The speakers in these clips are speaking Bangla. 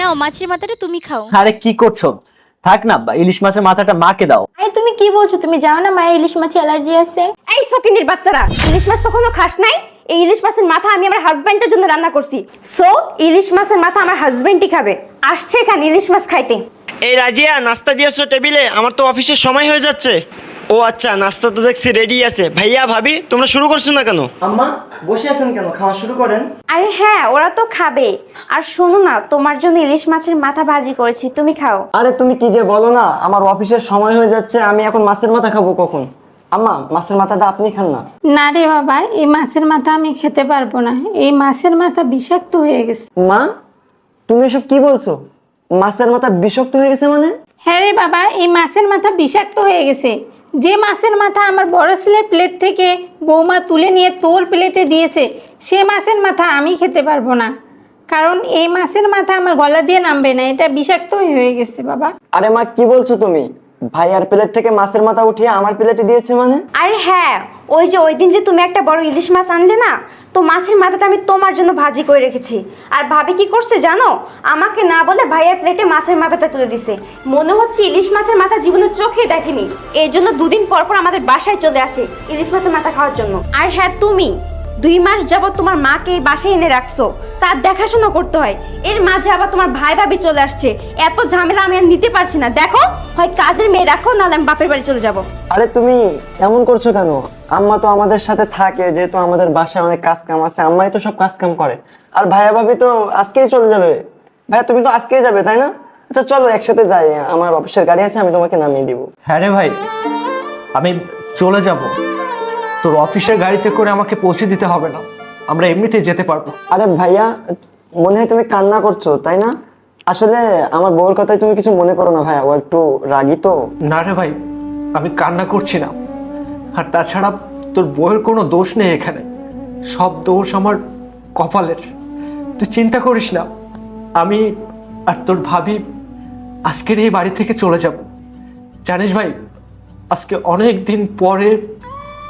নাও মাছের মাথাটা তুমি খাও। আরে কি করছ? থাক না ইলিশ মাছের মাথাটা মাকে দাও। আরে তুমি কি বলছো? তুমি জানো না মায়ের ইলিশ মাছে অ্যালার্জি আছে? এই ফকিনির বাচ্চারা ইলিশ মাছ কখনো খাস নাই? এই ইলিশ মাছের মাথা আমি আমার হাজবেন্ডের জন্য রান্না করছি। সো ইলিশ মাছের মাথা আমার হাজবেন্ডই খাবে। আসছে এখানে ইলিশ মাছ খাইতে। এই রাজিয়া নাস্তা দিয়েছ টেবিলে? আমার তো অফিসের সময় হয়ে যাচ্ছে। ও আচ্ছা নাস্তা তো দেখছি রেডি আছে। ভাইয়া ভাবি তোমরা শুরু করছ না কেন? আম্মা বসে আছেন কেন? খাওয়া শুরু করেন। আরে হ্যাঁ ওরা তো খাবে। আর শোনো না তোমার জন্য ইলিশ মাছের মাথা ভাজি করেছি তুমি খাও। আরে তুমি কি যে বলো না আমার অফিসের সময় হয়ে যাচ্ছে আমি এখন মাছের মাথা খাব কখন? আম্মা মাছের মাথাটা আপনি খান না। না রে বাবা এই মাছের মাথা আমি খেতে পারব না। এই মাছের মাথা বিষাক্ত হয়ে গেছে। মা তুমি এসব কি বলছো? মাছের মাথা বিষাক্ত হয়ে গেছে মানে? হ্যাঁ রে বাবা এই মাছের মাথা বিষাক্ত হয়ে গেছে। যে মাসের মাথা আমার বড় ছেলের প্লেট থেকে বৌমা তুলে নিয়ে তোর প্লেটে দিয়েছে সে মাসের মাথা আমি খেতে পারব না। কারণ এই মাসের মাথা আমার গলা দিয়ে নামবে না এটা বিষাক্ত হয়ে গেছে বাবা। আরে মা কি বলছো তুমি? ভাই আর প্লেট থেকে মাছের মাথা উঠিয়ে আমার প্লেটে দিয়েছে মানে? আরে হ্যাঁ ওই যে ওই দিন যে তুমি একটা বড় ইলিশ মাছ আনলে না, তো মাছের মাথাটা আমি তোমার জন্য ভাজি করে রেখেছি। আর ভাবি কি করছে জানো? আমাকে না বলে ভাইয়ের প্লেটে মাছের মাথাটা তুলে দিছে। মনে হচ্ছে ইলিশ মাছের মাথা জীবনে চোখে দেখেনি। এই জন্য দুদিন পর পর আমাদের বাসায় চলে আসে ইলিশ মাছের মাথা খাওয়ার জন্য। আর হ্যাঁ তুমি। দুই মাস যাবত তোমার মাকে এই বাসায় এনে রাখছো। তার দেখাশোনা করতে হয়। এর মাঝে আবার তোমার ভাই ভাবি চলে আসছে। এত ঝামেলা আমি আর নিতে পারছি না। দেখো হয় কাজের মেয়ে রাখো নাহলে আমি বাপের বাড়ি চলে যাব। আরে তুমি এমন করছ কেন? আম্মা তো আমাদের সাথে থাকে যেহেতু আমাদের বাসায় অনেক কাজ কাম আছে আম্মাই তো সব কাজ কাম করে। আর ভাইয়া ভাবি তো আজকেই চলে যাবে। ভাইয়া তুমি তো আজকেই যাবে তাই না? আচ্ছা চলো একসাথে যাই। আমার অফিসের গাড়ি আছে আমি তোমাকে নামিয়ে দিব। হ্যাঁ রে ভাই আমি চলে যাব। তোর অফিসের গাড়িতে করে আমাকে পৌঁছে দিতে হবে না। আমরা এমনিতেই যেতে পারব। আরে ভাইয়া মনে হয় তুমি কান্না করছ তাই না? আসলে আমার বউর কথায় তুমি কিছু মনে করো না ভাইয়া ও একটু রাগী তো। না রে ভাই আমি কান্না করছি না। আর তাছাড়া তোর বউয়ের কোনো দোষ নেই এখানে। সব দোষ আমার কপালের। তুই চিন্তা করিস না। আমি আর তোর ভাবি আজকের এই বাড়ি থেকে চলে যাব। জানিস ভাই আজকে অনেক দিন পরে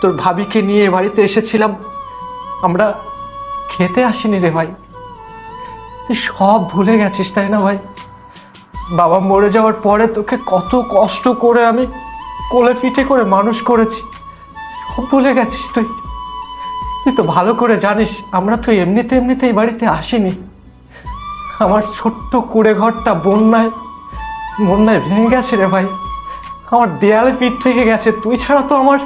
তোর ভাবিকে নিয়ে এ বাড়িতে এসেছিলাম। আমরা খেতে আসিনি রে ভাই। তুই সব ভুলে গেছিস, তাই না ভাই? বাবা মরে যাওয়ার পরে তোকে কত কষ্ট করে আমি কোলে পিঠে করে মানুষ করেছি। সব ভুলে গেছিস তুই। তুই তো ভালো করে জানিস, আমরা তো এমনিতে এমনিতে এই বাড়িতে আসিনি। আমার ছোট্ট কুড়ে ঘরটা বন্যায় বন্যায় ভেঙে গেছে রে ভাই। আমার দেয়ালে পিঠ থেকে গেছে। তুই ছাড়া তো আমার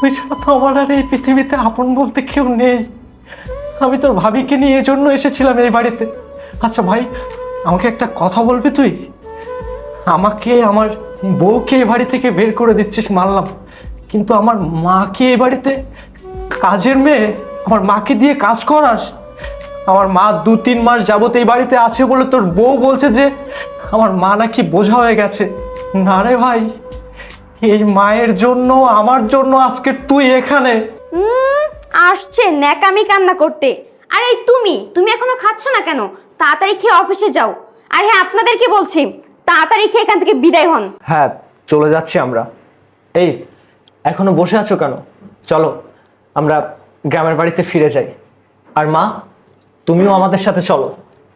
তুই ছাড়া তো আমার আর এই পৃথিবীতে আপন বলতে কেউ নেই। আমি তোর ভাবিকে নিয়ে এজন্য এসেছিলাম এই বাড়িতে। আচ্ছা ভাই, আমাকে একটা কথা বলবি তুই? আমাকে, আমার বউকে এ বাড়ি থেকে বের করে দিচ্ছিস মানলাম। কিন্তু আমার মাকে এ বাড়িতে কাজের মেয়ে, আমার মাকে দিয়ে কাজ করাস? আমার মা দু তিন মাস যাবত এই বাড়িতে আছে বলে তোর বউ বলছে যে, আমার মা নাকি বোঝা হয়ে গেছে। না রে ভাই। এই মায়ের জন্য আমার জন্য আজকে তুই এখানে? উম, আসছে ন্যাকামি কান্না করতে। আর এই তুমি তুমি এখনও খাচ্ছ না কেন? তাড়াতাড়ি খেয়ে অফিসে যাও। আর হ্যাঁ আপনাদেরকে বলছি তাড়াতাড়ি খেয়ে এখান থেকে বিদায় হন। হ্যাঁ চলে যাচ্ছি আমরা। এই এখনও বসে আছো কেন? চলো আমরা গ্রামের বাড়িতে ফিরে যাই। আর মা তুমিও আমাদের সাথে চলো।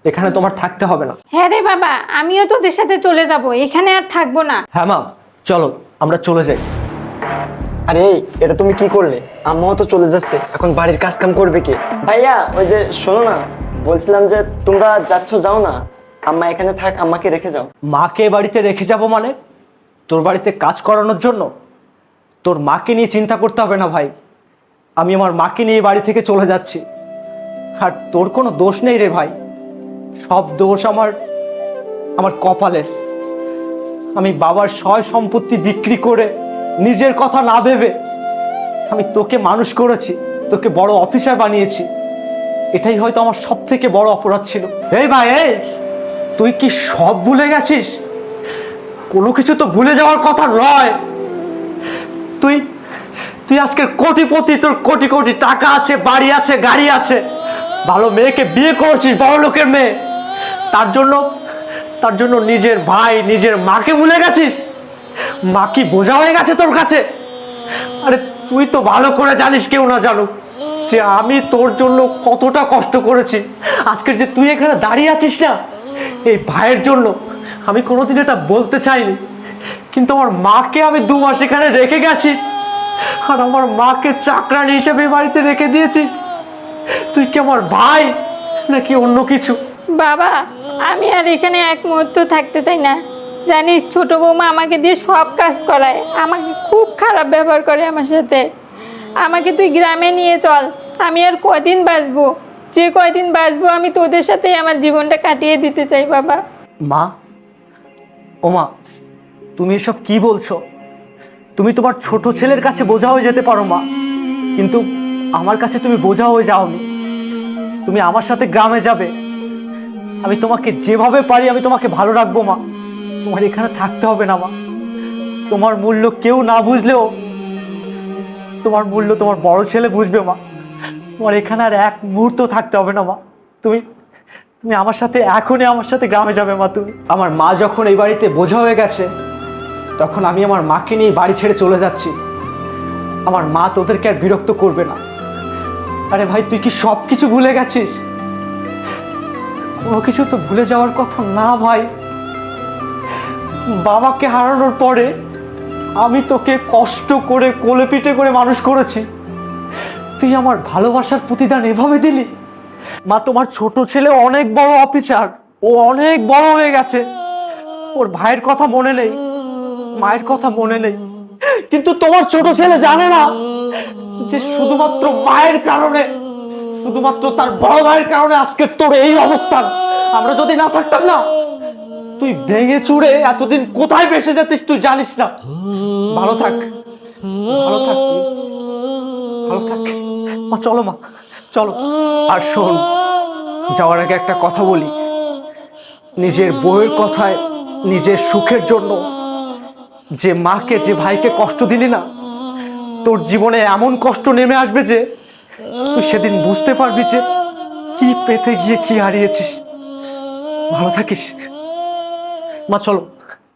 এখানে তোমার থাকতে হবে না। হ্যাঁ রে বাবা আমিও তোদের সাথে চলে যাব। এখানে আর থাকব না। হ্যাঁ মা। চলো আমরা চলে যাই। আরে এটা তুমি কি করলে? আম্মাও তো চলে যাচ্ছে এখন বাড়ির কাজ কাম করবে কে? ভাইয়া ওই যে শোনো না বলছিলাম যে তোমরা যাচ্ছ যাও না। আম্মা এখানে থাক আম্মাকে রেখে যাও। মাকে বাড়িতে রেখে যাব মানে? তোর বাড়িতে কাজ করানোর জন্য? তোর মাকে নিয়ে চিন্তা করতে হবে না ভাই। আমি আমার মাকে নিয়ে বাড়ি থেকে চলে যাচ্ছি। আর তোর কোনো দোষ নেই রে ভাই। সব দোষ আমার আমার কপালের। আমি বাবার সয় সম্পত্তি বিক্রি করে নিজের কথা না ভেবে আমি তোকে মানুষ করেছি, তোকে বড় অফিসার বানিয়েছি। এটাই হয়তো আমার সব থেকে বড় অপরাধ ছিল। এই ভাই, এই! তুই কি সব ভুলে গেছিস? কোনো কিছু তো ভুলে যাওয়ার কথা নয়। তুই তুই আজকের কোটিপতি, তোর কোটি কোটি টাকা আছে, বাড়ি আছে, গাড়ি আছে। ভালো মেয়েকে বিয়ে করেছিস বড় লোকের মেয়ে। তার জন্য তার জন্য নিজের ভাই, নিজের মাকে ভুলে গেছিস? মা কি বোঝা হয়ে গেছে তোর কাছে? আরে তুই তো ভালো করে জানিস, কেউ না জানুক, যে আমি তোর জন্য কতটা কষ্ট করেছি। আজকের যে তুই এখানে দাঁড়িয়ে আছিস না, এই ভাইয়ের জন্য আমি কোনোদিন এটা বলতে চাইনি। কিন্তু আমার মাকে আমি দু মাস এখানে রেখে গেছি, আর আমার মাকে চাকরানি হিসেবে বাড়িতে রেখে দিয়েছিস। তুই কি আমার ভাই, নাকি অন্য কিছু? বাবা আমি আর এখানে এক মুহূর্ত থাকতে চাই না। জানিস, ছোট বৌমা আমাকে দিয়ে সব কাজ করায়। আমাকে খুব খারাপ ব্যবহার করে আমার সাথে। আমাকে তুই গ্রামে নিয়ে চল। আমি আর কদিন বাঁচবো? যে কয়দিন বাঁচবো আমি তোদের সাথেই আমার জীবনটা কাটিয়ে দিতে চাই, বাবা। মা? ও মা তুমি এসব কি বলছো? তুমি তোমার ছোট ছেলের কাছে বোঝা হয়ে যেতে পারো, মা। কিন্তু আমার কাছে তুমি বোঝা হয়ে যাওনি। তুমি আমার সাথে গ্রামে যাবে। আমি তোমাকে যেভাবে পারি আমি তোমাকে ভালো রাখব, মা। তোমার এখানে থাকতে হবে না, মা। তোমার মূল্য কেউ না বুঝলেও তোমার মূল্য তোমার বড় ছেলে বুঝবে, মা। তোমার এখানে আর এক মুহূর্ত থাকতে হবে না, মা। তুমি তুমি আমার সাথে এখনই আমার সাথে গ্রামে যাবে, মা, তুমি। আমার মা যখন এই বাড়িতে বোঝা হয়ে গেছে, তখন আমি আমার মাকে নিয়ে বাড়ি ছেড়ে চলে যাচ্ছি। আমার মা তোদেরকে আর বিরক্ত করবে না। আরে ভাই, তুই কি সব কিছু ভুলে গেছিস? কোনো কিছু তো ভুলে যাওয়ার কথা না ভাই। বাবাকে হারানোর পরে আমি তোকে কষ্ট করে, কোলে পিঠে করে মানুষ করেছি। তুই আমার ভালোবাসার প্রতিদান এভাবে দিলি? মা, তোমার ছোট ছেলে অনেক বড় অফিসার। ও অনেক বড় হয়ে গেছে। ওর ভাইয়ের কথা মনে নেই, মায়ের কথা মনে নেই। কিন্তু তোমার ছোট ছেলে জানে না যে শুধুমাত্র মায়ের কারণে শুধুমাত্র তার বড় ভাইয়ের কারণে আজকে তোর এই অবস্থান আমরা যদি না থাকতাম না, তুই ভেঙে চুড়ে এতদিন কোথায় বেসে যেতিস তুই জানিস না। ভালো থাক ভালো থাক ভালো থাক। মা, চলো মা, চলো। আর শোন, যাওয়ার আগে একটা কথা বলি। নিজের বউয়ের কথায়, নিজের সুখের জন্য যে মাকে, যে ভাইকে কষ্ট দিলি না, তোর জীবনে এমন কষ্ট নেমে আসবে যে তুই সেদিন বুঝতে পারবি যে কি পেতে গিয়ে কি হারিয়েছিস। ভালো থাকিস। মা চলো।